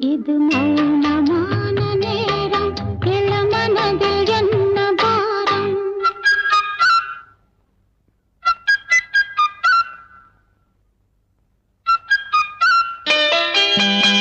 இது மௌனமான நேரம். இள என்ன பாரம்? thank